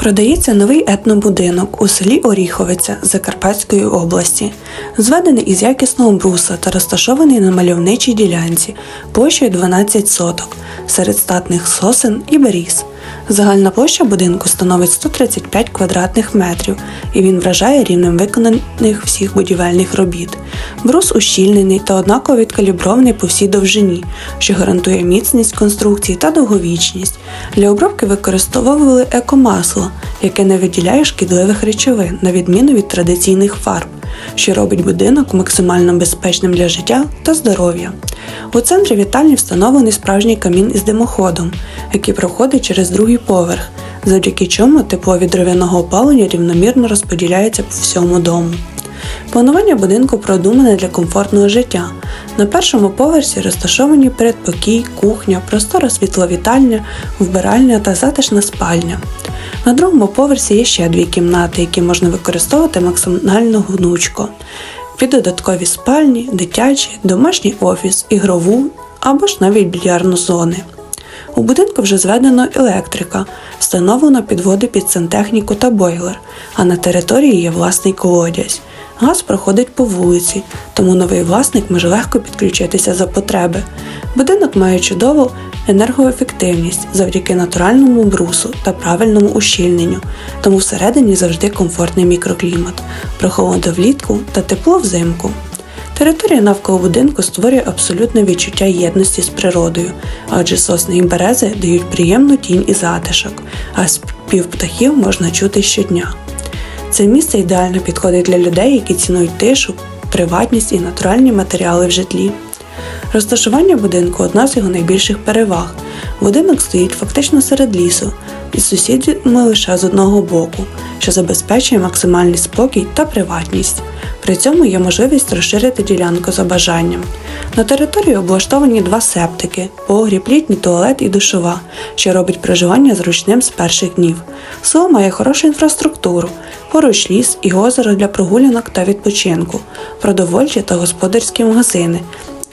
Продається новий етнобудинок у селі Оріховиця Закарпатської області, зведений із якісного бруса та розташований на мальовничій ділянці площею 12 соток серед статних сосен і беріз. Загальна площа будинку становить 135 квадратних метрів, і він вражає рівнем виконаних всіх будівельних робіт. Брус ущільнений та однаково відкалібрований по всій довжині, що гарантує міцність конструкції та довговічність. Для обробки використовували екомасло, яке не виділяє шкідливих речовин, на відміну від традиційних фарб, що робить будинок максимально безпечним для життя та здоров'я. У центрі вітальні встановлений справжній камін із димоходом, який проходить через другий поверх, завдяки чому тепло від дров'яного опалення рівномірно розподіляється по всьому дому. Планування будинку продумане для комфортного життя. На першому поверсі розташовані передпокій, кухня, простора світловітальня, вбиральня та затишна спальня. На другому поверсі є ще дві кімнати, які можна використовувати максимально гнучко. Під додаткові спальні, дитячі, домашній офіс, ігрову або ж навіть більярдну зони. У будинку вже зведено електрика, встановлено підводи під сантехніку та бойлер, а на території є власний колодязь. Газ проходить по вулиці, тому новий власник може легко підключитися за потреби. Будинок має чудову енергоефективність завдяки натуральному брусу та правильному ущільненню, тому всередині завжди комфортний мікроклімат, прохолода влітку та тепло взимку. Територія навколо будинку створює абсолютне відчуття єдності з природою, адже сосни і берези дають приємну тінь і затишок, а спів птахів можна чути щодня. Це місце ідеально підходить для людей, які цінують тишу, приватність і натуральні матеріали в житлі. Розташування будинку одна з його найбільших переваг. Будинок стоїть фактично серед лісу, із сусідами лише з одного боку, що забезпечує максимальний спокій та приватність. При цьому є можливість розширити ділянку за бажанням. На території облаштовані два септики, погріб, літній туалет і душова, що робить проживання зручним з перших днів. Село має хорошу інфраструктуру, поруч ліс і озеро для прогулянок та відпочинку, продовольчі та господарські магазини,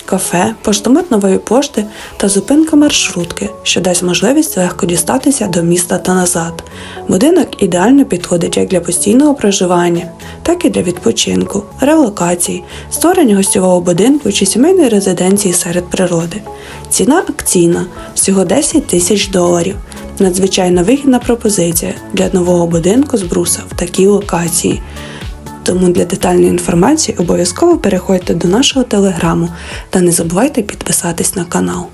кафе, поштомат нової пошти та зупинка маршрутки, що дасть можливість легко дістатися до міста та назад. Будинок ідеально підходить як для постійного проживання, так і для відпочинку, релокації, створення гостьового будинку чи сімейної резиденції серед природи. Ціна акційна всього 10 тисяч доларів. Надзвичайно вигідна пропозиція для нового будинку з бруса в такій локації. Тому для детальної інформації обов'язково переходьте до нашого телеграму та не забувайте підписатись на канал.